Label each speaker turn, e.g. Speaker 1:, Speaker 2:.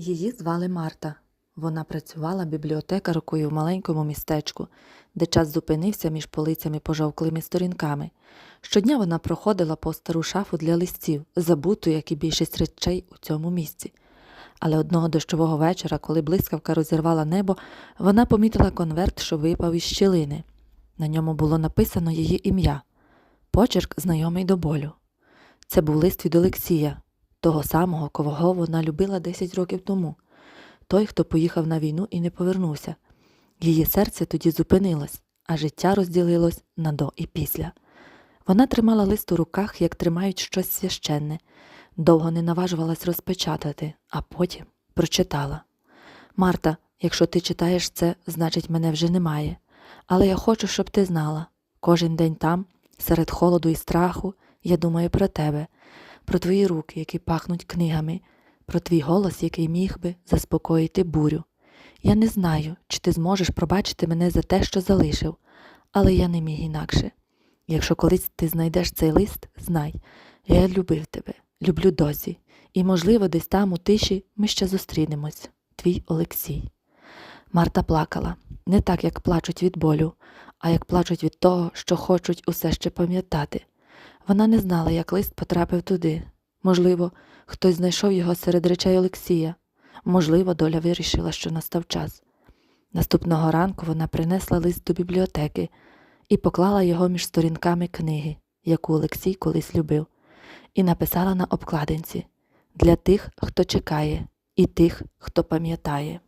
Speaker 1: Її звали Марта. Вона працювала бібліотекаркою в маленькому містечку, де час зупинився між полицями пожовклими сторінками. Щодня вона проходила по стару шафу для листів, забуту, як і більшість речей у цьому місці. Але одного дощового вечора, коли блискавка розірвала небо, вона помітила конверт, що випав із щілини. На ньому було написано її ім'я. Почерк знайомий до болю. Це був лист від Олексія, того самого, кого вона любила 10 років тому, той, хто поїхав на війну і не повернувся. Її серце тоді зупинилось, а життя розділилось на до і після. Вона тримала лист у руках, як тримають щось священне, довго не наважувалась розпечатати, а потім прочитала. Марта, якщо ти читаєш це, значить мене вже немає. Але я хочу, щоб ти знала. Кожен день там, серед холоду і страху, я думаю про тебе, про твої руки, які пахнуть книгами, про твій голос, який міг би заспокоїти бурю. Я не знаю, чи ти зможеш пробачити мене за те, що залишив, але я не міг інакше. Якщо колись ти знайдеш цей лист, знай, я любив тебе, люблю досі, і, можливо, десь там у тиші ми ще зустрінемось. Твій Олексій. Марта плакала не так, як плачуть від болю, а як плачуть від того, що хочуть усе ще пам'ятати. Вона не знала, як лист потрапив туди. Можливо, хтось знайшов його серед речей Олексія. Можливо, доля вирішила, що настав час. Наступного ранку вона принесла лист до бібліотеки і поклала його між сторінками книги, яку Олексій колись любив, і написала на обкладинці для тих, хто чекає, і тих, хто пам'ятає.